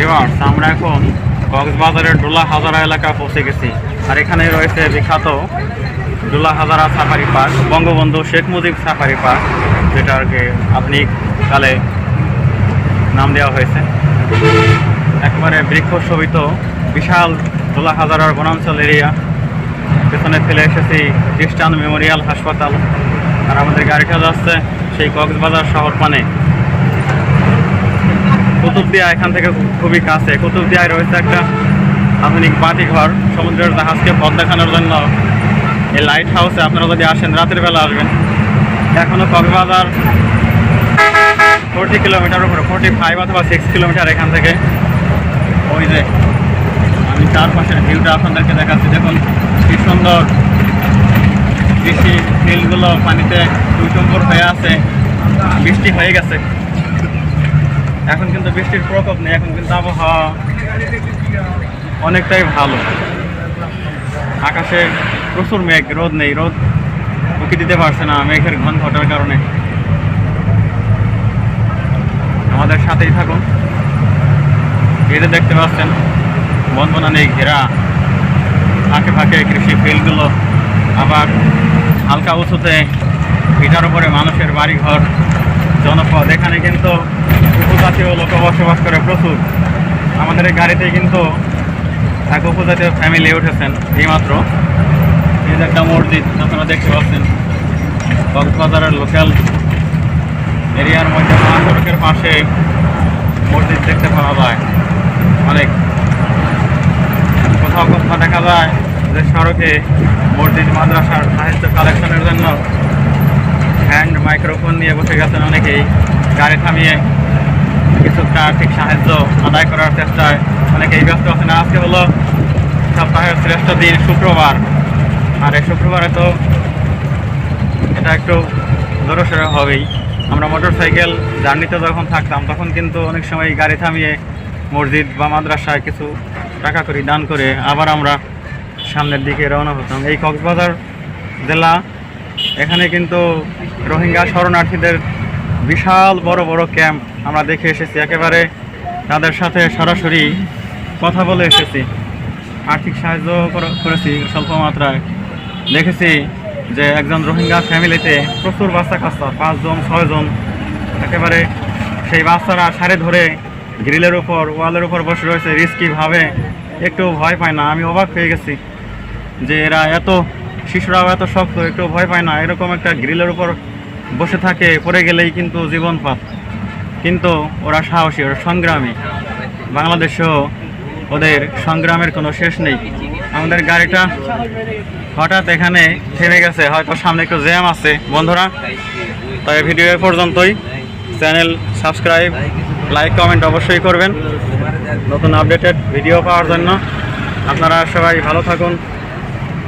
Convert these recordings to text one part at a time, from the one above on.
Viewers, আমরা এখন কক্সবাজারের ডোলা হাজারা এলাকা পৌঁছে গেছি। আর এখানে রয়েছে বিখ্যাত Dulahazara safari park, Bangabandhu Sheikh Mujib safari park যেটা আর কি আধুনিক কালে নাম দেওয়া হয়েছে। একবারে বৃক্ষ শোভিত বিশাল ডোলা হাজারার বনাঞ্চল এরিয়া। পেছনে ফেলে এসেছি খ্রিস্টান মেমোরিয়াল হাসপাতাল। আর আমাদের গাড়িটা যাচ্ছে সেই কক্সবাজার শহর পানে কুতুবদিয়া এখান থেকে খুবই কাছে। কুতুবদিয়ায় রয়েছে একটা আধুনিক বাতিঘর সমুদ্রের জাহাজকে পথ দেখানোর জন্য। এই লাইট হাউসে আপনারা যদি আসেন, রাতের বেলা আসবেন। এখনও কক্সবাজার ফোরটি কিলোমিটার উপরে ফোরটি ফাইভ অথবা সিক্স কিলোমিটার এখান থেকে। ওই যে, আমি চারপাশের ভিউটা আপনাদেরকে দেখাচ্ছি। দেখুন, কি সুন্দর কৃষি ফিল্ডগুলো পানিতে টুইটুম্বর হয়ে আছে। বৃষ্টি হয়ে গেছে। এখন কিন্তু বৃষ্টির প্রকোপ নেই, এখন কিন্তু আবহাওয়া অনেকটাই ভালো। আকাশে প্রচুর মেঘ, রোদ নেই, রোদ উকি দিতে পারছে না মেঘের ঘন ঘটার কারণে। আমাদের সাথেই থাকুন। এই দেখতে পাচ্ছেন, বনবনা নেই, ঘেরা। ফাঁকে ফাঁকে কৃষি ফিল্ডগুলো আবার হালকা উঁচুতে এটার উপরে মানুষের বাড়িঘর, জনপদ। এখানে কিন্তু উপজাতীয় লোক বসবাস করে প্রচুর। আমাদের এই গাড়িতে কিন্তু এক উপজাতীয় ফ্যামিলি উঠেছেন এইমাত্র এই যে একটা মসজিদ, আপনারা দেখতে পাচ্ছেন। কক্সবাজারের লোকাল এরিয়ার মধ্যে মহাসড়কের পাশে মসজিদ দেখতে পাওয়া যায়। অনেক। কোথাও কোথাও দেখা যায় যে সড়কে মসজিদ, মাদ্রাসার সাহিত্য কালেকশনের জন্য হ্যান্ড মাইক্রোফোন নিয়ে বসে গেছেন অনেকেই। গাড়ি থামিয়ে আর্থিক সাহায্য আদায় করার চেষ্টায় অনেকেই ব্যস্ত আছেন। আজকে হলো সপ্তাহের শ্রেষ্ঠ দিন, শুক্রবার। আর এই শুক্রবারে তো এটা একটু জোরসোর হবেই। আমরা মোটর সাইকেল জার্নিতে যখন থাকতাম, তখন কিন্তু অনেক সময় গাড়ি থামিয়ে মসজিদ বা মাদ্রাসায় কিছু টাকা করি, দান করে আবার আমরা সামনের দিকে রওনা হতাম। এই কক্সবাজার জেলা, এখানে কিন্তু রোহিঙ্গা শরণার্থীদের বিশাল বড় বড় ক্যাম্প আমরা দেখে এসেছি। একেবারে তাদের সাথে সরাসরি কথা বলে এসেছি। আর্থিক সাহায্য করেছি স্বল্প মাত্রায়। দেখেছি যে একজন রোহিঙ্গা ফ্যামিলিতে প্রচুর বাচ্চা কাচ্চা, পাঁচজন, ছয়জন। একেবারে সেই বাচ্চারা সারে ধরে গ্রিলের উপর, ওয়ালের উপর বসে রয়েছে রিস্কিভাবে একটু ভয় পায় না, আমি অবাক হয়ে গেছি যে এরা এত, শিশুরাও এত শক্ত, একটু ভয় পায় না। এরকম একটা গ্রিলের উপর বসে থাকে, পড়ে গেলেই কিন্তু জীবনপাত কিন্তু ওরা সাহসী, ওরা সংগ্রামী। বাংলাদেশেও ওদের সংগ্রামের কোনো শেষ নেই। আমাদের গাড়িটা হঠাৎ এখানে থেমে গেছে, হয়তো সামনে একটু জ্যাম আছে। বন্ধুরা তবে ভিডিও পর্যন্তই। চ্যানেল সাবস্ক্রাইব লাইক কমেন্ট অবশ্যই করবেন। নতুন আপডেটেড ভিডিও পাওয়ার জন্য। আপনারা সবাই ভালো থাকুন,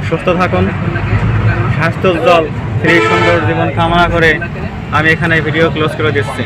সুস্থ থাকুন। স্বাস্থ্য ফ্রি সুন্দর জীবন কামনা করে আমি এখানে ভিডিও ক্লোজ করে দিচ্ছি।